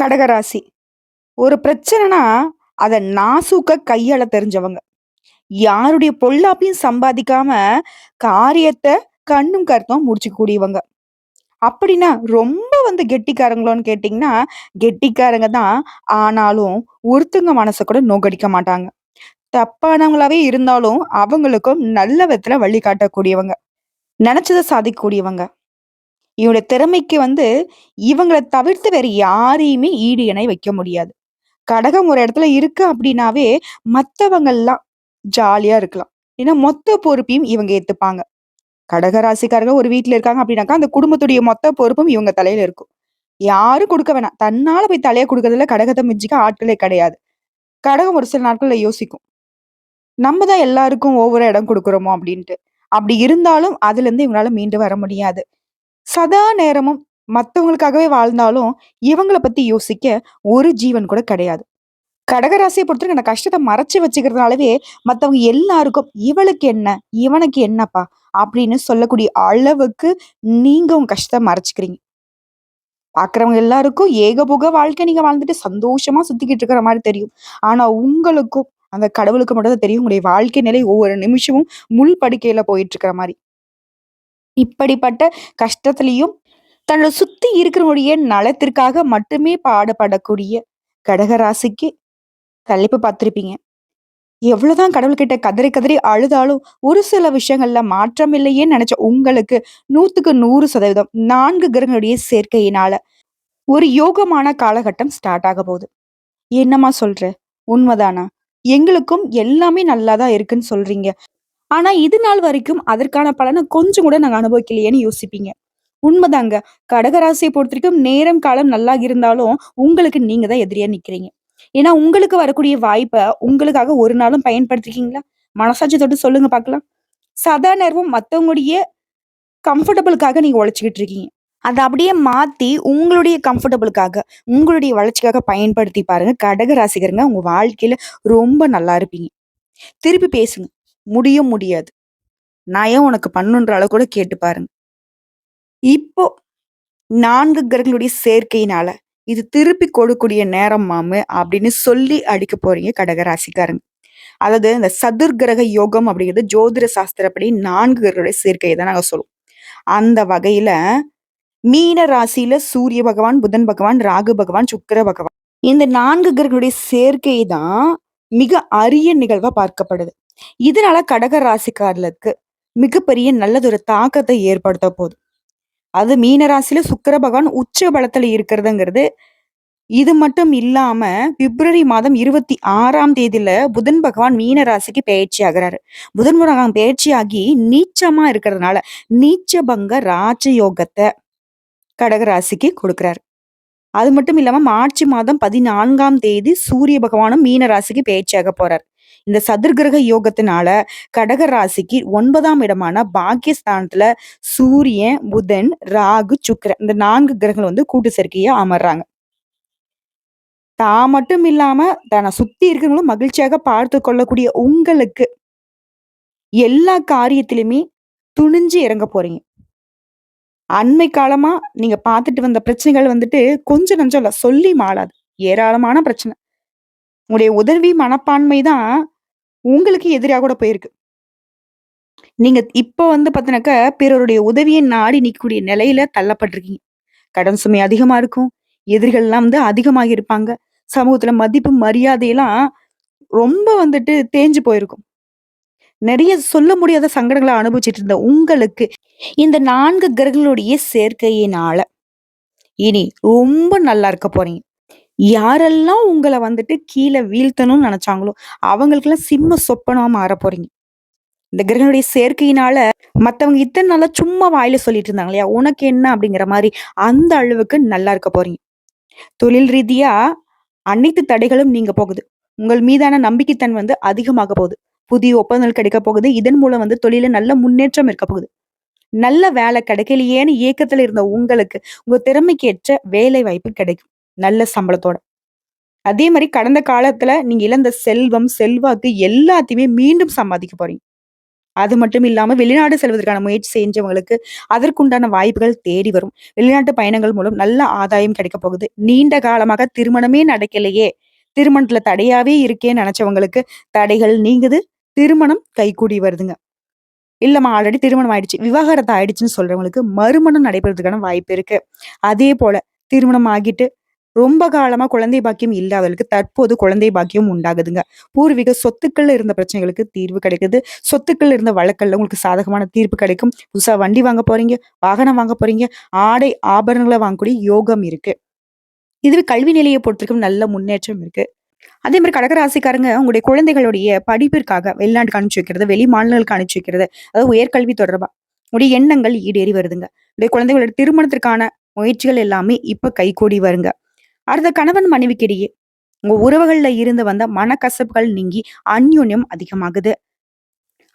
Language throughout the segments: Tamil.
கடகராசி. ஒரு பிரச்சனைனா, அதை நாசூக்க கையாள தெரிஞ்சவங்க. யாருடைய பொல்லாப்பையும் சம்பாதிக்காம, காரியத்தை கண்ணும் கருத்தும் முடிச்சுக்கக்கூடியவங்க. அப்படின்னா, ரொம்ப வந்து கெட்டிக்காரங்களோன்னு கேட்டிங்கன்னா கெட்டிக்காரங்க தான். ஆனாலும், ஒருத்தங்க மனசை கூட நோக்கடிக்க மாட்டாங்க. தப்பானவங்களாவே இருந்தாலும், அவங்களுக்கும் நல்ல விதத்துல வழிகாட்டக்கூடியவங்க. நினைச்சதை சாதிக்கக்கூடியவங்க. இவனுடைய திறமைக்கு வந்து இவங்களை தவிர்த்து வேற யாரையுமே ஈடு இணை வைக்க முடியாது. கடகம் ஒரு இடத்துல இருக்கு அப்படின்னாவே, மற்றவங்கள்லாம் ஜாலியா இருக்கலாம். ஏன்னா, மொத்த பொறுப்பையும் இவங்க ஏத்துப்பாங்க. கடகராசிக்காரங்க ஒரு வீட்ல இருக்காங்க அப்படின்னாக்கா, அந்த குடும்பத்துடைய மொத்த பொறுப்பும் இவங்க தலையில இருக்கும். யாரும் கொடுக்க வேணாம். தன்னால போய் தலையை கொடுக்கறதுல கடகத்தை மிஞ்சிக்க ஆட்களே கிடையாது. கடகம் ஒரு சில நாட்கள்ல யோசிக்கும். நம்ம தான் எல்லாருக்கும் ஒவ்வொரு இடம் கொடுக்குறோமோ அப்படின்ட்டு. அப்படி இருந்தாலும் அதுலருந்து இவங்களால மீண்டு வர முடியாது. சதா நேரமும் மற்றவங்களுக்காகவே வாழ்ந்தாலும், இவங்களை பத்தி யோசிக்க ஒரு ஜீவன் கூட கிடையாது. கடகராசியை பொறுத்தவரைக்கும் அந்த கஷ்டத்தை மறைச்சு வச்சுக்கிறதுனாலவே, மற்றவங்க எல்லாருக்கும் "இவளுக்கு என்ன? இவனுக்கு என்னப்பா?" அப்படின்னு சொல்லக்கூடிய அளவுக்கு நீங்க உங்க கஷ்டத்தை மறைச்சிக்கிறீங்க பார்க்குறவங்க எல்லாருக்கும் ஏகபோக வாழ்க்கை நீங்க வாழ்ந்துட்டு சந்தோஷமா சுத்திக்கிட்டு இருக்கிற மாதிரி தெரியும். ஆனா உங்களுக்கும், அந்த கடவுளுக்கு மட்டும் தான் தெரியும். உங்களுடைய வாழ்க்கை நிலை ஒவ்வொரு நிமிஷமும் முள் படுக்கையில போயிட்டு இருக்கிற மாதிரி இப்படிப்பட்ட கஷ்டத்திலையும் தன்னை சுத்தி இருக்கிறவங்களுடைய நலத்திற்காக மட்டுமே பாடுபடக்கூடிய கடகராசிக்கு தலைப்பு பார்த்திருப்பீங்க. எவ்வளவுதான் கடவுள்கிட்ட கதறி கதறி அழுதாலும், ஒரு சில விஷயங்கள்ல மாற்றம் இல்லையே நினைச்ச உங்களுக்கு 100க்கு 100% 4 கிரகங்களுடைய சேர்க்கையினால, ஒரு யோகமான காலகட்டம் ஸ்டார்ட் ஆக போகுது. என்னம்மா சொல்ற? உண்மைதானா எங்களுக்கும் எல்லாமே நல்லா தான் இருக்குன்னு சொல்றீங்க. ஆனா இது நாள் வரைக்கும் அதற்கான பலனை கொஞ்சம் கூட நாங்க அனுபவிக்கலையேன்னு யோசிப்பீங்க. உண்மதாங்க. கடகராசிய பொறுத்தவரைக்கும் நேரம், காலம் நல்லா இருந்தாலும், உங்களுக்கு நீங்க தான் எதிரியா நிக்கிறீங்க. ஏன்னா உங்களுக்கு வரக்கூடிய வாய்ப்பை உங்களுக்காக ஒரு நாளும் பயன்படுத்திருக்கீங்களா? மனசாட்சி தொட்டு சொல்லுங்க பார்க்கலாம். சதா நேரமும் மத்தவங்களுடைய கம்ஃபர்டபுளுக்காக நீங்க உழைச்சிக்கிட்டு இருக்கீங்க. அதை அப்படியே மாத்தி உங்களுடைய கம்ஃபர்டபுளுக்காக உங்களுடைய வளர்ச்சிக்காக பயன்படுத்தி பாருங்க. கடக ராசிகருங்க உங்க வாழ்க்கையில ரொம்ப நல்லா இருப்பீங்க. திருப்பி பேசுங்க. முடியும் முடியாது. நான் ஏன் உனக்கு பண்ணுன்ற அளவு கூட கேட்டு பாருங்க. இப்போ நான்கு கிரகங்களுடைய சேர்க்கையினால, இது திருப்பி கொடுக்கூடிய நேரம் மாமு அப்படின்னு சொல்லி அடிக்க போறீங்க கடக ராசிக்காரங்க. அதாவது இந்த சதுர்கிரக யோகம் அப்படிங்கிறது ஜோதிட சாஸ்திரப்படி நான்கு கிரகங்களுடைய சேர்க்கையை தான் நாங்கள் சொல்லுவோம். அந்த வகையில மீன ராசியில சூரிய பகவான், புதன் பகவான், ராகு பகவான், சுக்கிர பகவான். இந்த நான்கு கிரகங்களுடைய சேர்க்கை தான் மிக அரிய நிகழ்வா பார்க்கப்படுது. இதனால கடக ராசிக்காரர்களுக்கு மிகப்பெரிய நல்லதொரு தாக்கத்தை ஏற்படுத்த போதும் அது மீன ராசியில பகவான் உச்ச பலத்துல இருக்கிறதுங்கிறது, இது மட்டும் இல்லாம பிப்ரவரி மாதம் 26ஆம் தேதியில புதன் பகவான் மீன ராசிக்கு பயிற்சி ஆகிறாரு புதன் பகவான் பயிற்சி ஆகி நீச்சமா இருக்கிறதுனால, நீச்சபங்க ராஜயோகத்தை கடக ராசிக்கு கொடுக்குறாரு. அது மட்டும் இல்லாம மார்ச் மாதம் 14ஆம் தேதி சூரிய பகவானும் மீன ராசிக்கு பெயர்ச்சியாக போறார். இந்த சதுர்கிரக யோகத்தினால கடக ராசிக்கு ஒன்பதாம் இடமான பாக்கியஸ்தானத்துல சூரியன், புதன், ராகு, சுக்கிரன் இந்த நான்கு கிரகங்கள் வந்து கூட்டு சேர்க்கையா அமர்றாங்க. தான் மட்டும் இல்லாம தன்னை சுத்தி இருக்கிறவங்களும் மகிழ்ச்சியாக பார்த்து கொள்ளக்கூடிய உங்களுக்கு எல்லா காரியத்திலுமே துணிஞ்சு இறங்க போறீங்க. அண்மை காலமா நீங்க பார்த்துட்டு வந்த பிரச்சனைகள் வந்துட்டு கொஞ்சம் நஞ்சம் இல்ல. சொல்லி மாளாது. ஏராளமான பிரச்சனை. உங்களுடைய உதவி மனப்பான்மை தான் உங்களுக்கு எதிரியாக கூட போயிருக்கு. நீங்க இப்ப வந்து பார்த்தினாக்க பிறருடைய உதவியை நாடி நிற்கக்கூடிய நிலையில தள்ளப்பட்டிருக்கீங்க. கடன் சுமை அதிகமா இருக்கும். எதிரிகள்லாம் வந்து அதிகமாக இருப்பாங்க. சமூகத்துல மதிப்பு, மரியாதையெல்லாம் ரொம்ப வந்துட்டு தேஞ்சு போயிருக்கும். நிறைய சொல்ல முடியாத சங்கடங்களை அனுபவிச்சுட்டு இருந்த உங்களுக்கு, இந்த நான்கு கிரகங்களுடைய சேர்க்கையினால, இனி ரொம்ப நல்லா இருக்க போறீங்க. யாரெல்லாம் உங்களை வந்துட்டு கீழே வீழ்த்தணும்னு நினைச்சாங்களோ அவங்களுக்கெல்லாம் சிம்ம சொப்பனமா மாற போறீங்க. இந்த கிரகனுடைய சேர்க்கையினால, மத்தவங்க இத்தனை நாளா சும்மா வாயில சொல்லிட்டு இருந்தாங்க இல்லையா? "உனக்கு என்ன?" அப்படிங்கிற மாதிரி அந்த அளவுக்கு நல்லா இருக்க போறீங்க. தொழில் ரீதியா அனைத்து தடைகளும் நீங்க போகுது. உங்கள் மீதான நம்பிக்கைத்தன் வந்து அதிகமாக போகுது. புதிய ஒப்பந்தங்கள் கிடைக்க போகுது. இதன் மூலம் வந்து தொழில நல்ல முன்னேற்றம் இருக்க போகுது. நல்ல வேலை கிடைக்கலையேன்னு ஏக்கத்துல இருந்த உங்களுக்கு, உங்க திறமைக்கு ஏற்ற வேலை வாய்ப்பு கிடைக்கும். நல்ல சம்பளத்தோட. அதே மாதிரி கடந்த காலத்துல நீங்க இழந்த செல்வம், செல்வாக்கு எல்லாத்தையுமே மீண்டும் சம்பாதிக்க போறீங்க. அது மட்டும் இல்லாம வெளிநாடு செல்வதற்கான முயற்சி செஞ்சவங்களுக்கு அதற்குண்டான வாய்ப்புகள் தேடி வரும். வெளிநாட்டு பயணங்கள் மூலம் நல்ல ஆதாயம் கிடைக்க போகுது. நீண்ட காலமாக திருமணமே நடக்கலையே. திருமணத்துல தடையாவே இருக்கேன்னு நினைச்சவங்களுக்கு தடைகள் நீங்குது. திருமணம் கைகூடி வருதுங்க. இல்லம்மா ஆல்ரெடி திருமணம் ஆயிடுச்சு. விவாகரத்து ஆயிடுச்சுன்னு சொல்றவங்களுக்கு மறுமணம் நடைபெறதுக்கான வாய்ப்பு இருக்கு. அதே போல திருமணம் ஆகிட்டு ரொம்ப காலமா குழந்தை பாக்கியம் இல்லாதவர்களுக்கு தற்போது குழந்தை பாக்கியம் உண்டாகுதுங்க. பூர்வீக சொத்துக்கள் இருந்த பிரச்சனைகளுக்கு தீர்வு கிடைக்குது. சொத்துக்கள் இருந்த வழக்கல்ல உங்களுக்கு சாதகமான தீர்ப்பு கிடைக்கும். புதுசா வண்டி வாங்க போறீங்க வாகனம் வாங்க போறீங்க ஆடை ஆபரணங்களை வாங்கக்கூடிய யோகம் இருக்கு. இதுவே கல்வி நிலையை பொறுத்திருக்கும் நல்ல முன்னேற்றம் இருக்கு. அதே மாதிரி கடகராசிக்காரங்க உங்களுடைய குழந்தைகளுடைய படிப்பிற்காக வெளிநாட்டுக்கு அனுப்பிச்சு வைக்கிறது வெளி மாநிலங்களுக்கு அனுப்பிச்சு வைக்கிறது அதாவது உயர்கல்வி தொடர்பா. உங்களுடைய எண்ணங்கள் ஈடேறி வருதுங்க. உடைய குழந்தைகளோட திருமணத்திற்கான முயற்சிகள் எல்லாமே இப்ப கைகூடி வருங்க. அடுத்த கணவன் மனைவிக்கிடையே உங்க உறவுகள்ல இருந்து வந்த மனக்கசப்புகள் நீங்கி அந்யூன்யம் அதிகமாகுது.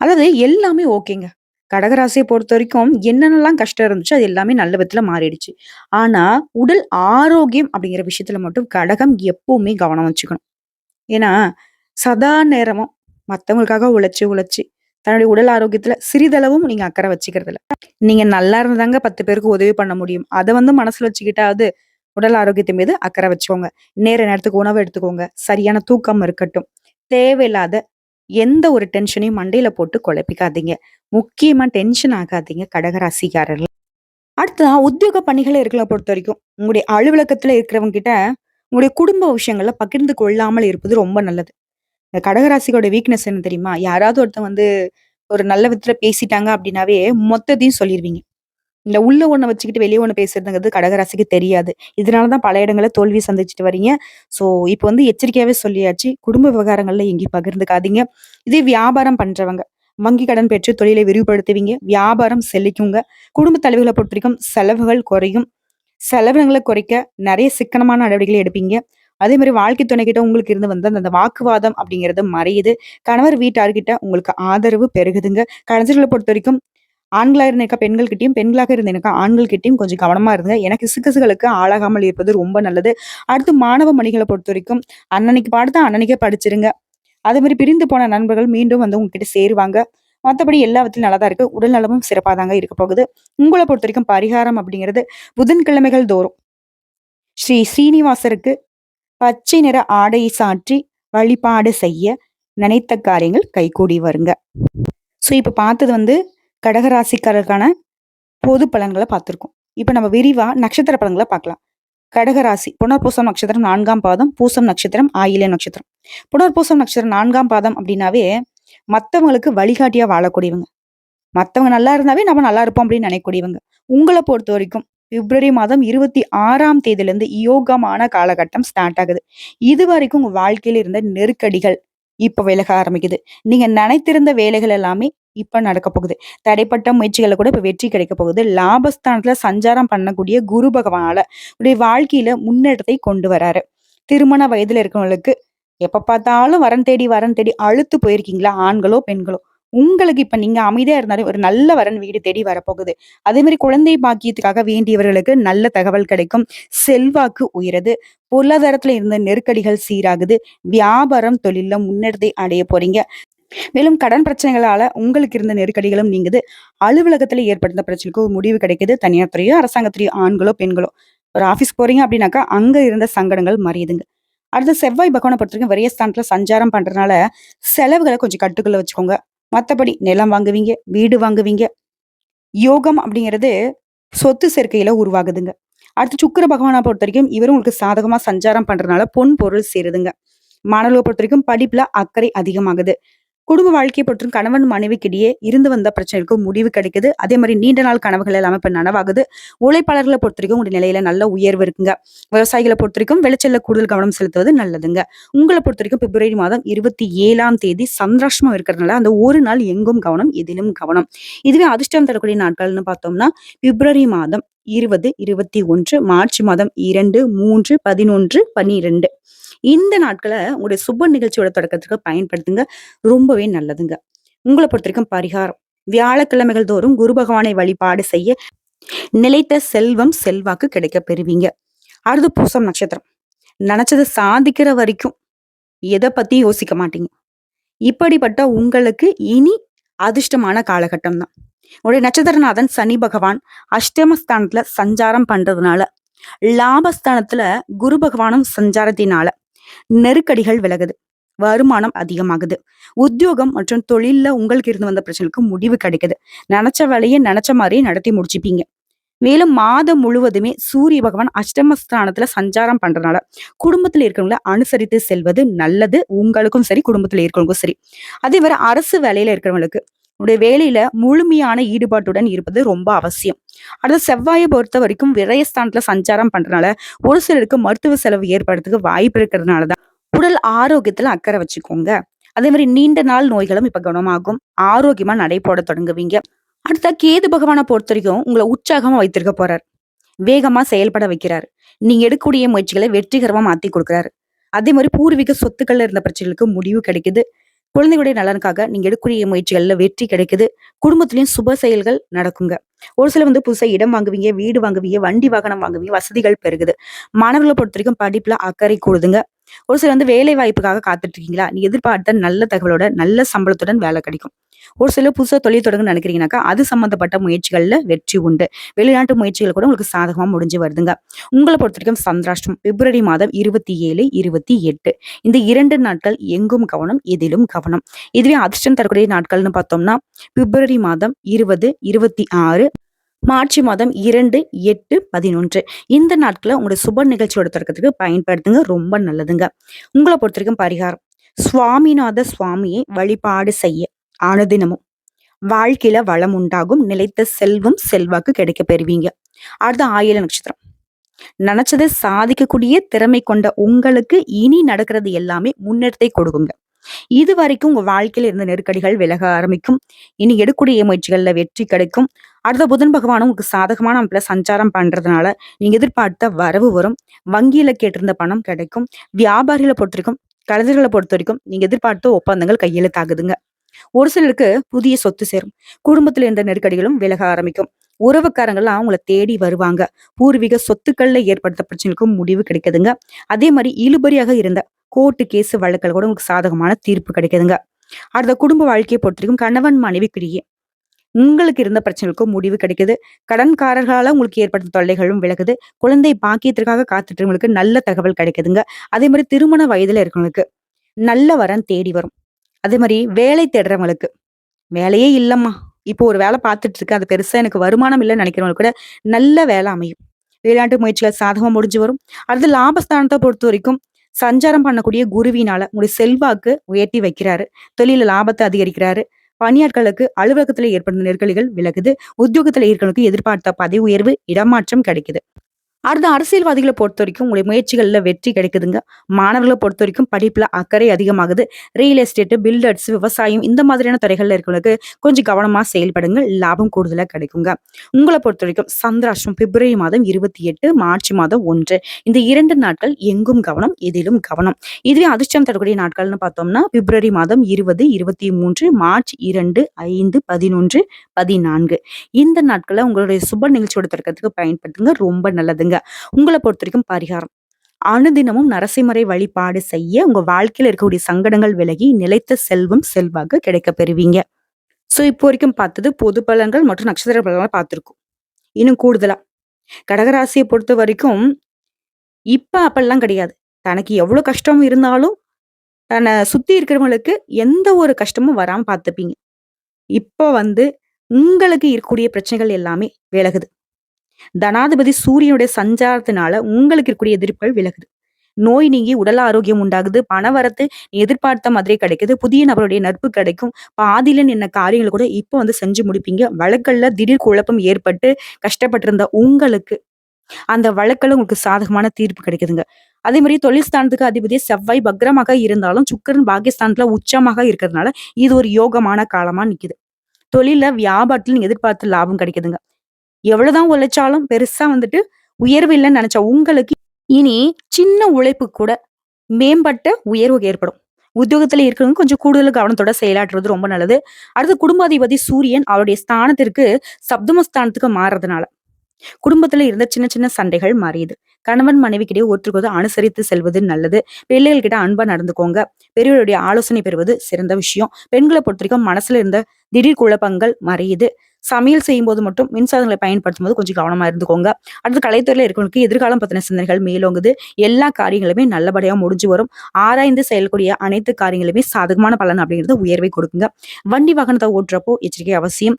அதாவது எல்லாமே ஓகேங்க. கடகராசியை பொறுத்த வரைக்கும் என்னென்னலாம் கஷ்டம் இருந்துச்சோ அது எல்லாமே நல்ல விதத்துல மாறிடுச்சு. ஆனா உடல் ஆரோக்கியம் அப்படிங்கிற விஷயத்துல மட்டும் கடகம் எப்பவுமே கவனம் வச்சுக்கணும். ஏன்னா சதா நேரமும் மத்தவங்களுக்காக உழைச்சி உழைச்சி தன்னுடைய உடல் ஆரோக்கியத்துல சிறிதளவும் நீங்க அக்கறை வச்சுக்கிறது இல்லை நீங்க நல்லா இருந்தாங்க பத்து பேருக்கு உதவி பண்ண முடியும். அதை வந்து மனசுல வச்சுக்கிட்டாவது உடல் ஆரோக்கியத்தின் மீது அக்கறை வச்சுக்கோங்க. நேர நேரத்துக்கு உணவு எடுத்துக்கோங்க. சரியான தூக்கம் இருக்கட்டும். தேவையில்லாத எந்த ஒரு டென்ஷனையும் மண்டையில போட்டு குழப்பிக்காதீங்க. முக்கியமா டென்ஷன் ஆகாதீங்க கடகராசிக்காரர்கள். அடுத்ததான் உத்தியோக பணிகளை இருக்கிற பொறுத்த வரைக்கும் உங்களுடைய அலுவலகத்துல இருக்கிறவங்க கிட்ட உங்களுடைய குடும்ப விஷயங்கள்ல பகிர்ந்து கொள்ளாமல் இருப்பது ரொம்ப நல்லது. இந்த கடகராசிகளோட வீக்னஸ் என்ன தெரியுமா? யாராவது ஒருத்தன் வந்து ஒரு நல்ல விதத்துல பேசிட்டாங்க அப்படின்னாவே மொத்தத்தையும் சொல்லிடுவீங்க இந்த உள்ள ஒன்று வச்சுக்கிட்டு வெளியே ஒண்ணு பேசுறதுங்கிறது கடகராசிக்கு தெரியாது. இதனாலதான் பல இடங்களில் தோல்வி சந்திச்சுட்டு வரீங்க. சோ இப்போ வந்து எச்சரிக்கையாவே சொல்லியாச்சு. குடும்ப விவகாரங்கள்ல எங்கேயும் பகிர்ந்துக்காதீங்க. இதே வியாபாரம் பண்றவங்க வங்கி கடன் பெற்று தொழிலை விரிவுபடுத்துவீங்க. வியாபாரம் செழிக்குங்க. குடும்ப தலைவர்களை பொறுத்த வரைக்கும் செலவுகள் குறையும். செலவினங்களை குறைக்க நிறைய சிக்கனமான நடவடிக்கைகளை எடுப்பீங்க. அதே மாதிரி வாழ்க்கை துணைக்கிட்ட உங்களுக்கு இருந்து வந்து அந்த வாக்குவாதம் அப்படிங்கிறது மறையுது. கணவர் வீட்டார்கிட்ட உங்களுக்கு ஆதரவு பெருகுதுங்க. கலைஞர்களை பொறுத்த வரைக்கும் ஆண்களாக இருந்தேக்கா பெண்கள்கிட்டயும் பெண்களாக இருந்தேனக்கா ஆண்கள்கிட்டயும் கொஞ்சம் கவனமாக இருங்க எனக்கு சிசுகளுக்கு ஆளாகாமல் இருப்பது ரொம்ப நல்லது. அடுத்து மாணவ மணிகளை பொறுத்த வரைக்கும் அன்னன்னைக்கு பாடத்தான் அன்னன்னைக்கே படிச்சிருங்க. அதே மாதிரி பிரிந்து போன நண்பர்கள் மீண்டும் வந்து உங்ககிட்ட சேருவாங்க. மற்றபடி எல்லாவற்றிலும் நல்லா தான் இருக்கு. உடல் நலமும் சிறப்பாக தாங்க இருக்க போகுது. உங்களை பொறுத்த வரைக்கும் பரிகாரம் அப்படிங்கிறது புதன்கிழமைகள் தோறும். ஸ்ரீ ஸ்ரீனிவாசருக்கு பச்சை நிற ஆடை சாற்றி வழிபாடு செய்ய நினைத்த காரியங்கள் கைகூடி வருங்க. ஸோ இப்போ பார்த்தது வந்து கடகராசிக்காரருக்கான பொது பலன்களை பார்த்துருக்கோம். இப்போ நம்ம விரிவாக நட்சத்திர பலன்களை பார்க்கலாம். கடகராசி புனர்பூசம் நட்சத்திரம் நான்காம் பாதம் பூசம் நட்சத்திரம் ஆயிலே நட்சத்திரம். புனர்பூசம் நட்சத்திரம் நான்காம் பாதம் அப்படின்னாவே மற்றவங்களுக்கு வழிகாட்டியாக வாழக்கூடியவங்க. மற்றவங்க நல்லா இருந்தாவே நம்ம நல்லா இருப்போம் அப்படின்னு நினைக்கக்கூடியவங்க. உங்களை பொறுத்த வரைக்கும் பிப்ரவரி மாதம் இருபத்தி ஆறாம் தேதியிலேருந்து யோகமான காலகட்டம் ஸ்டார்ட் ஆகுது. இது வரைக்கும் உங்கள் வாழ்க்கையில் இருந்த நெருக்கடிகள் இப்ப விலக ஆரம்பிக்குது. நீங்க நினைத்திருந்த வேலைகள் எல்லாமே இப்ப நடக்க போகுது. தடைப்பட்ட முயற்சிகளை கூட இப்ப வெற்றி கிடைக்க போகுது. லாபஸ்தானத்துல சஞ்சாரம் பண்ணக்கூடிய குரு பகவானால உடைய வாழ்க்கையில முன்னேற்றத்தை கொண்டு வராரு. திருமண வயதுல இருக்கவங்களுக்கு எப்ப பார்த்தாலும் வரன் தேடி வரன் தேடி அழுத்து போயிருக்கீங்களா? ஆண்களோ பெண்களோ? உங்களுக்கு இப்ப நீங்க அமைதியா இருந்தாலும் ஒரு நல்ல வரன் வீடு தேடி வரப்போகுது. அதே மாதிரி குழந்தை பாக்கியத்துக்காக வேண்டியவர்களுக்கு நல்ல தகவல் கிடைக்கும். செல்வாக்கு உயருது. பொருளாதாரத்துல இருந்த நெருக்கடிகள் சீராகுது. வியாபாரம் தொழில முன்னேற்றத்தை அடைய போறீங்க. மேலும் கடன் பிரச்சனைகளால உங்களுக்கு இருந்த நெருக்கடிகளும் நீங்குது. அலுவலகத்துல ஏற்படுத்த பிரச்சனைக்கு ஒரு முடிவு கிடைக்குது. தனியார் துறையோ அரசாங்கத்துறையோ ஆண்களோ பெண்களோ. ஒரு ஆபீஸ் போறீங்க அப்படின்னாக்கா அங்க இருந்த சங்கடங்கள் மறையுதுங்க. அடுத்து செவ்வாய் பகவானை பொறுத்த வரைக்கும் வரைய ஸ்தானத்துல சஞ்சாரம் பண்றதுனால செலவுகளை கொஞ்சம் கட்டுக்குள்ள வச்சுக்கோங்க. மற்றபடி நிலம் வாங்குவீங்க வீடு வாங்குவீங்க. யோகம் அப்படிங்கிறது சொத்து சேர்க்கையில உருவாகுதுங்க. அடுத்து சுக்கர பகவானை பொறுத்த வரைக்கும் இவரும் உங்களுக்கு சாதகமா சஞ்சாரம் பண்றதுனால பொன் பொருள் சேருதுங்க. மாணவர்களை பொறுத்த வரைக்கும் படிப்புல அக்கறை அதிகமாகுது. குடும்ப வாழ்க்கை பற்றும் கணவன் மனைவிக்கிடையே இருந்து வந்த பிரச்சனைக்கு முடிவு கிடைக்குது. அதே மாதிரி நீண்ட நாள் கனவுகள் எல்லாமே இப்ப நனவாகுது. உழைப்பாளர்களை பொறுத்த வரைக்கும் உங்களுடைய நிலையில நல்ல உயர்வு இருக்குங்க. விவசாயிகளை பொறுத்த வரைக்கும் கூடுதல் கவனம் செலுத்துவது நல்லதுங்க. உங்களை பொறுத்த வரைக்கும் பிப்ரவரி மாதம் இருபத்தி ஏழாம் தேதி சந்திராஷ்டமம் இருக்கிறதுனால அந்த ஒரு நாள் எங்கும் கவனம் எதிலும் கவனம். இதுவே அதிர்ஷ்டம் தரக்கூடிய நாட்கள்னு பார்த்தோம்னா பிப்ரவரி மாதம் இருபது இருபத்தி ஒன்று மார்ச் மாதம் இரண்டு மூன்று பதினொன்று பன்னிரெண்டு. இந்த நாட்களை உங்களுடைய சுப நிகழ்ச்சியோட தொடக்கத்துக்கு பயன்படுத்துங்க. ரொம்பவே நல்லதுங்க. உங்களை பொறுத்த வரைக்கும் பரிகாரம். வியாழக்கிழமைகள் தோறும் குரு பகவானை வழிபாடு செய்ய நிலைத்த செல்வம் செல்வாக்கு கிடைக்க பெறுவீங்க. அடுத்து பூசம் நட்சத்திரம். நினைச்சதை சாதிக்கிற வரைக்கும் எதை பத்தி யோசிக்க மாட்டீங்க. இப்படிப்பட்ட உங்களுக்கு இனி அதிர்ஷ்டமான காலகட்டம் தான். உடைய நட்சத்திரநாதன் சனி பகவான் அஷ்டமஸ்தானத்துல சஞ்சாரம் பண்றதுனால லாபஸ்தானத்துல குரு பகவானும் சஞ்சாரத்தினால நெருக்கடிகள் விலகுது. வருமானம் அதிகமாகுது. உத்தியோகம் மற்றும் தொழில்ல உங்களுக்கு இருந்து வந்த பிரச்சனைக்கு முடிவு கிடைக்குது. நினைச்ச வேலையை நினைச்ச மாதிரியே நடத்தி முடிச்சுப்பீங்க. மேலும் மாதம் முழுவதுமே சூரிய பகவான் அஷ்டமஸ்தானத்துல சஞ்சாரம் பண்றதுனால குடும்பத்துல இருக்கிறவங்கள அனுசரித்து செல்வது நல்லது. உங்களுக்கும் சரி குடும்பத்துல இருக்கிறவங்களுக்கும் சரி. அதே மாதிரி அரசு வேலையில இருக்கிறவங்களுக்கு உடைய வேலையில முழுமையான ஈடுபாட்டுடன் இருப்பது ரொம்ப அவசியம். அடுத்து செவ்வாயை பொறுத்த வரைக்கும் விரயஸ்தானத்துல சஞ்சாரம் பண்றதுனால ஒரு சிலருக்கு மருத்துவ செலவு ஏற்படுறதுக்கு வாய்ப்பு இருக்கிறதுனால தான் உடல் ஆரோக்கியத்துல அக்கறை வச்சுக்கோங்க. அதே மாதிரி நீண்ட நாள் நோய்களும் இப்ப குணமாகும் ஆரோக்கியமா நடைபோட தொடங்குவீங்க. அடுத்த கேது பகவானை பொறுத்த வரைக்கும் உங்களை உற்சாகமா வைத்திருக்க போறார். வேகமா செயல்பட வைக்கிறார். நீங்க எடுக்கக்கூடிய முயற்சிகளை வெற்றிகரமா மாத்தி கொடுக்குறாரு. அதே மாதிரி பூர்வீக சொத்துக்கள்ல இருந்த பிரச்சனைகளுக்கு முடிவு கிடைக்குது. குழந்தைகளுடைய நலனுக்காக நீங்க எடுக்கக்கூடிய முயற்சிகள்ல வெற்றி கிடைக்குது. குடும்பத்திலயும் சுப செயல்கள் நடக்குங்க. ஒரு சில வந்து புதுசா இடம் வாங்குவீங்க வீடு வாங்குவீங்க வண்டி வாகனம் வாங்குவீங்க வசதிகள் பெருகுது. மாணவர்களை பொறுத்த வரைக்கும் படிப்புல அக்கறை கூடுதுங்க. ஒரு சிலர் வந்து வேலை வாய்ப்புக்காக காத்துட்டு இருக்கீங்களா நீ எதிர்பார்த்த நல்ல தகவலோட நல்ல சம்பளத்துடன் வேலை கிடைக்கும். ஒரு சில புதுசாக தொழில் தொடங்க நினைக்கிறீங்கனாக்கா அது சம்மந்தப்பட்ட முயற்சிகளில் வெற்றி உண்டு. வெளிநாட்டு முயற்சிகள் கூட உங்களுக்கு சாதகமா முடிஞ்சு வருதுங்க. உங்களை பொறுத்த வரைக்கும் சந்திராஷ்டம் பிப்ரவரி மாதம் இருபத்தி ஏழு இருபத்தி எட்டு இந்த இரண்டு நாட்கள் எங்கும் கவனம் எதிலும் கவனம். இதுவே அதிர்ஷ்டம் தரக்கூடிய நாட்கள்னு பார்த்தோம்னா பிப்ரவரி மாதம் இருபது இருபத்தி ஆறு மார்ச் மாதம் இரண்டு எட்டு பதினொன்று. இந்த நாட்களை உங்களோட சுப நிகழ்ச்சியோட தொடக்கத்துக்கு பயன்படுத்துங்க. ரொம்ப நல்லதுங்க. உங்களை பொறுத்த வரைக்கும் பரிகாரம். சுவாமிநாத சுவாமியை வழிபாடு செய்ய அனுதினமும் வாழ்க்கையில வளம் உண்டாகும். நிலைத்த செல்வம் செல்வாக்கு கிடைக்க பெறுவீங்க. அடுத்த ஆயில நட்சத்திரம். நினைச்சதை சாதிக்கக்கூடிய திறமை கொண்ட உங்களுக்கு இனி நடக்கிறது எல்லாமே முன்னேற்றத்தை கொடுக்குங்க. இது வரைக்கும் உங்க வாழ்க்கையில இருந்த நெருக்கடிகள் விலக ஆரம்பிக்கும். இனி எடுக்கூடிய முயற்சிகள்ல வெற்றி கிடைக்கும். அடுத்த புதன் பகவானும் உங்களுக்கு சாதகமான அமைப்புல சஞ்சாரம் பண்றதுனால நீங்க எதிர்பார்த்த வரவு வரும். வங்கியில கேட்டிருந்த பணம் கிடைக்கும். வியாபாரிகளை பொறுத்த வரைக்கும் கலைஞர்களை பொறுத்த வரைக்கும் நீங்க எதிர்பார்த்த ஒப்பந்தங்கள் கையெழுத்தாகுதுங்க ஒரு சிலருக்கு புதிய சொத்து சேரும். குடும்பத்துல இருந்த நெருக்கடிகளும் விலக ஆரம்பிக்கும். உறவுக்காரங்கள்லாம் அவங்கள தேடி வருவாங்க. பூர்வீக சொத்துக்கள்ல ஏற்படுத்த பிரச்சனைக்கும் முடிவு கிடைக்குதுங்க. அதே மாதிரி இழுபறியாக இருந்த கோர்ட்டு கேஸ் வழக்கில் கூட உங்களுக்கு சாதகமான தீர்ப்பு கிடைக்குதுங்க. அடுத்த குடும்ப வாழ்க்கையை பொறுத்திருக்கும் கணவன் மனைவிக்கிடையே உங்களுக்கு இருந்த பிரச்சனைகளுக்கும் முடிவு கிடைக்குது. கடன்காரர்களால் உங்களுக்கு ஏற்பட்ட தொல்லைகளும் விலகுது. குழந்தை பாக்கியத்திற்காக காத்துட்டவங்களுக்கு நல்ல தகவல் கிடைக்குதுங்க. அதே மாதிரி திருமண வயதில் இருக்கவங்களுக்கு நல்ல வரன் தேடி வரும். அதே மாதிரி வேலை தேடுறவங்களுக்கு வேலையே இல்லம்மா. இப்போ ஒரு வேலை பார்த்துட்டு இருக்கேன். அது பெருசா எனக்கு வருமானம் இல்லைன்னு நினைக்கிறவங்களுக்கு கூட நல்ல வேலை அமையும். வெளிநாட்டு முயற்சிகள் சாதகமாக முடிஞ்சு வரும். அடுத்து லாபஸ்தானத்தை பொறுத்த வரைக்கும் சஞ்சாரம் பண்ணக்கூடிய குருவினால உங்களுடைய செல்வாக்கு உயர்த்தி வைக்கிறாரு. தொழில லாபத்தை அதிகரிக்கிறாரு. பணியாட்களுக்கு அலுவலகத்துல ஏற்படும் நெருக்கடிகள் விலகுது. உத்தியோகத்துல இருக்கிறவங்களுக்கு எதிர்பார்த்த பதவி உயர்வு இடமாற்றம் கிடைக்குது. அடுத்த அரசியல்வாதிகளை பொறுத்த வரைக்கும் உங்களுடைய முயற்சிகளில் வெற்றி கிடைக்குதுங்க. மாணவர்களை பொறுத்த வரைக்கும் படிப்புல அக்கறை அதிகமாகுது. ரியல் எஸ்டேட் பில்டர்ஸ் விவசாயம் இந்த மாதிரியான துறைகள்ல இருக்கிறவங்களுக்கு கொஞ்சம் கவனமா செயல்படுங்க லாபம் கூடுதலாக கிடைக்குங்க. உங்களை பொறுத்த வரைக்கும் சந்திராஷ்டம் பிப்ரவரி மாதம் இருபத்தி எட்டு மார்ச் மாதம் ஒன்று. இந்த இரண்டு நாட்கள் எங்கும் கவனம் எதிலும் கவனம். இதுவே அதிர்ஷ்டம் தரக்கூடிய நாட்கள்னு பார்த்தோம்னா பிப்ரவரி மாதம் இருபது இருபத்தி மூன்று மார்ச் இரண்டு ஐந்து பதினொன்று பதினான்கு. இந்த நாட்களை உங்களுடைய சுப நிகழ்ச்சியோட தொடக்கத்துக்கு பயன்படுத்துங்க. ரொம்ப நல்லதுங்க. உங்களை பொறுத்த வரைக்கும் பரிகாரம். அனுதினமும் நரசிம்மரை வழிபாடு செய்ய உங்க வாழ்க்கையில இருக்கக்கூடிய சங்கடங்கள் விலகி நிலைத்த செல்வம் செல்வாக்கு கிடைக்க பெறுவீங்க. சோ இப்போ வரைக்கும் பார்த்தது பொது பலன்கள் மற்றும் நட்சத்திர பலன்கள் பார்த்திருக்கோம். இன்னும் கூடுதலா. கடகராசியை பொறுத்த வரைக்கும் இப்ப அப்பெல்லாம் கிடையாது. தனக்கு எவ்வளவு கஷ்டம் இருந்தாலும் தன்னை சுத்தி இருக்கிறவங்களுக்கு எந்த ஒரு கஷ்டமும் வராம பார்த்துப்பீங்க. இப்போ வந்து உங்களுக்கு இருக்கக்கூடிய பிரச்சனைகள் எல்லாமே விலகுது. தனாதிபதி சூரியனுடைய சஞ்சாரத்தினால உங்களுக்கு இருக்கக்கூடிய எதிர்ப்புகள் விலகுது. நோய் நீங்கி உடல் ஆரோக்கியம் உண்டாகுது பணவரத்து நீ எதிர்பார்த்த மாதிரி கிடைக்குது புதிய நபருடைய நட்பு கிடைக்கும். பாதியில நின்ன காரியங்களை கூட இப்போ வந்து செஞ்சு முடிப்பீங்க. வழக்கல்ல திடீர் குழப்பம் ஏற்பட்டு கஷ்டப்பட்டிருந்த உங்களுக்கு அந்த வழக்கில் உங்களுக்கு சாதகமான தீர்ப்பு கிடைக்குதுங்க. அதே மாதிரி தொழில் ஸ்தானத்துக்கு அதிபதி செவ்வாய் பக்ரமாக இருந்தாலும் சுக்கரன் பாகிஸ்தானத்துல உச்சமாக இருக்கிறதுனால இது ஒரு யோகமான காலமா நிக்குது. தொழில வியாபாரத்துல எதிர்பார்த்த லாபம் கிடைக்குதுங்க. எவ்வளவுதான் உழைச்சாலும் பெருசா வந்துட்டு உயர்வு இல்லைன்னு நினைச்ச உங்களுக்கு இனி சின்ன உழைப்பு கூட மேம்பட்ட உயர்வு ஏற்படும். உத்தியோகத்துல இருக்கிறவங்க கொஞ்சம் கூடுதல் கவனத்தோட செயலாற்றுறது ரொம்ப நல்லது. அடுத்து குடும்பாதிபதி சூரியன் அவருடைய ஸ்தானத்திற்கு சப்தம ஸ்தானத்துக்கு மாறுறதுனால குடும்பத்துல இருந்த சின்ன சின்ன சண்டைகள் மாறியது. கணவன் மனைவிக்கிடையே ஒற்றுக்கொது அனுசரித்து செல்வது நல்லது. பிள்ளைகள்கிட்ட அன்பா நடந்துக்கோங்க. பெரியவருடைய ஆலோசனை பெறுவது சிறந்த விஷயம். பெண்களை பொறுத்த வரைக்கும் மனசுல இருந்த திடீர் குழப்பங்கள் மறையுது. சமையல் செய்யும் போது மட்டும் மின்சாதனங்களை பயன்படுத்தும் போது கொஞ்சம் கவனமா இருந்துக்கோங்க. அடுத்து கலைத்துறையில் இருக்கவங்களுக்கு எதிர்காலம் பற்றின சிந்தனைகள் மேலோங்குது. எல்லா காரியங்களுமே நல்லபடியா முடிஞ்சு வரும். ஆராய்ந்து செயல்கூடிய அனைத்து காரியங்களுமே சாதகமான பலன் அப்படிங்கிறது உயர்வை கொடுக்குங்க. வண்டி வாகனத்தை ஓட்டுறப்போ எச்சரிக்கை அவசியம்.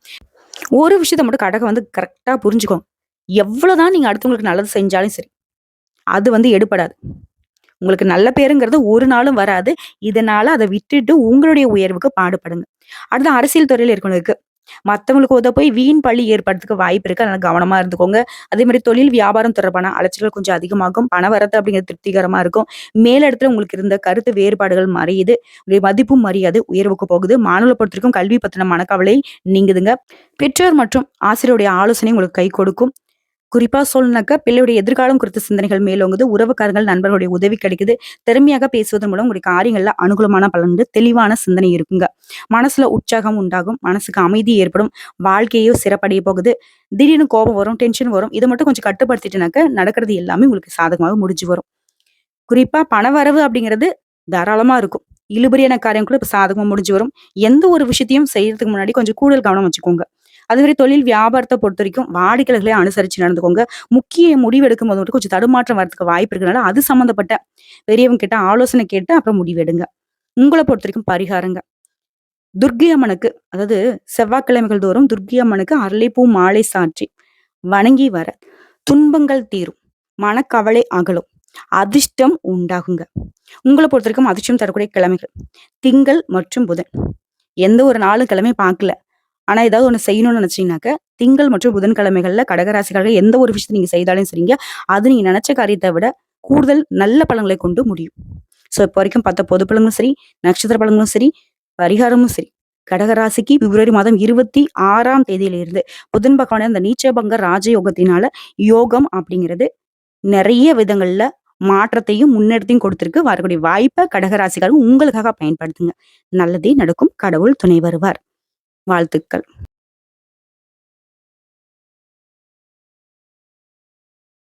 ஒரு விஷயத்த மட்டும் கடக வந்து கரெக்டா புரிஞ்சுக்கோங்க எவ்வளவுதான் நீங்க அடுத்தவங்களுக்கு நல்லது செஞ்சாலும் சரி அது வந்து எடுபடாது. உங்களுக்கு நல்ல பேருங்கிறது ஒரு நாளும் வராது. இதனால அதை விட்டுட்டு உங்களுடைய உயர்வுக்கு பாடுபடுங்க. அடுத்து அரசியல் துறையில இருக்கு மற்றவங்களுக்கு உதவ போய் வீண் பழி ஏற்படுறதுக்கு வாய்ப்பு இருக்கு. அதனால கவனமா இருந்துக்கோங்க. அதே மாதிரி தொழில் வியாபாரம் தொடர்பான அலைச்சல்கள் கொஞ்சம் அதிகமாகும். பண வரத்து அப்படிங்கிறது திருப்திகரமா இருக்கும். மேலிடத்துல உங்களுக்கு இருந்த கருத்து வேறுபாடுகள் மறையுது. மதிப்பும் மரியாதை உயர்வுக்கு போகுது. மாணவர்களை பொறுத்த வரைக்கும் கல்வி பத்தின மனக்கவலை நீங்குதுங்க. பெற்றோர் மற்றும் ஆசிரியருடைய ஆலோசனை உங்களுக்கு கை கொடுக்கும். குறிப்பா சொல்லணாக்கா பிள்ளையுடைய எதிர்காலம் குறித்த சிந்தனைகள் மேலோங்குது உறவுக்காரங்கள் நண்பர்களுடைய உதவி கிடைக்குது. திறமையாக பேசுவதன் மூலம் உங்களுடைய காரியங்கள்ல அனுகூலமான பலன் தெளிவான சிந்தனை இருக்குங்க. மனசுல உற்சாகம் உண்டாகும் மனசுக்கு அமைதி ஏற்படும் வாழ்க்கையோ சிறப்படைய போகுது. திடீர்னு கோபம் வரும் டென்ஷன் வரும் இதை மட்டும் கொஞ்சம் கட்டுப்படுத்திட்டுனாக்க நடக்கிறது எல்லாமே உங்களுக்கு சாதகமாக முடிஞ்சு வரும். குறிப்பா பணவரவு அப்படிங்கிறது தாராளமா இருக்கும். இழுபறியான காரியம் கூட இப்ப சாதகமா முடிஞ்சு வரும். எந்த ஒரு விஷயத்தையும் செய்யறதுக்கு முன்னாடி கொஞ்சம் கூடுதல் கவனம் வச்சுக்கோங்க. அதுவரை மாதிரி தொழில் வியாபாரத்தை பொறுத்த வரைக்கும் வாடிக்கையாளர்களை அனுசரிச்சு நடந்துக்கோங்க. முக்கிய முடிவு எடுக்கும் போது மட்டும் கொஞ்சம் தடுமாற்றம் வரதுக்கு வாய்ப்பு இருக்கனால அது சம்பந்தப்பட்ட பெரியவங்க கிட்ட ஆலோசனை கேட்டு அப்புறம் முடிவெடுங்க. உங்களை பொறுத்த வரைக்கும் பரிகாரங்க. துர்க்கை அம்மனுக்கு அதாவது செவ்வாய்க்கிழமைகள் தோறும் துர்க்கை அம்மனுக்கு அரளிப்பூ மாலை சாற்றி வணங்கி வர துன்பங்கள் தீரும். மனக்கவலை அகலும். அதிர்ஷ்டம் உண்டாகுங்க. உங்களை பொறுத்த வரைக்கும் அதிர்ஷ்டம் தரக்கூடிய கிழமைகள். திங்கள் மற்றும் புதன். எந்த ஒரு நாளும் கிழமை பார்க்கல. ஆனா ஏதாவது ஒன்று செய்யணும்னு நினைச்சீங்கன்னாக்க திங்கள் மற்றும் புதன்கிழமைகள்ல கடகராசிக்காக எந்த ஒரு விஷயத்தை நீங்க செய்தாலும் சரிங்க. அது நீங்க நினைச்ச காரியத்தை விட கூடுதல் நல்ல பழங்களை கொண்டு முடியும். ஸோ இப்போ வரைக்கும் பார்த்த பொது பழங்களும் சரி நட்சத்திர பழங்களும் சரி பரிகாரமும் சரி. கடகராசிக்கு பிப்ரவரி மாதம் இருபத்தி ஆறாம் தேதியிலிருந்து புதன் பகவான அந்த நீச்சபங்க ராஜயோகத்தினால யோகம் அப்படிங்கிறது நிறைய விதங்கள்ல மாற்றத்தையும் முன்னெடுத்தையும் கொடுத்திருக்கு. வரக்கூடிய வாய்ப்பை கடகராசிக்காரங்க உங்களுக்காக பயன்படுத்துங்க. நல்லதே நடக்கும். கடவுள் துணை வருவார். வாழ்த்துக்கள்.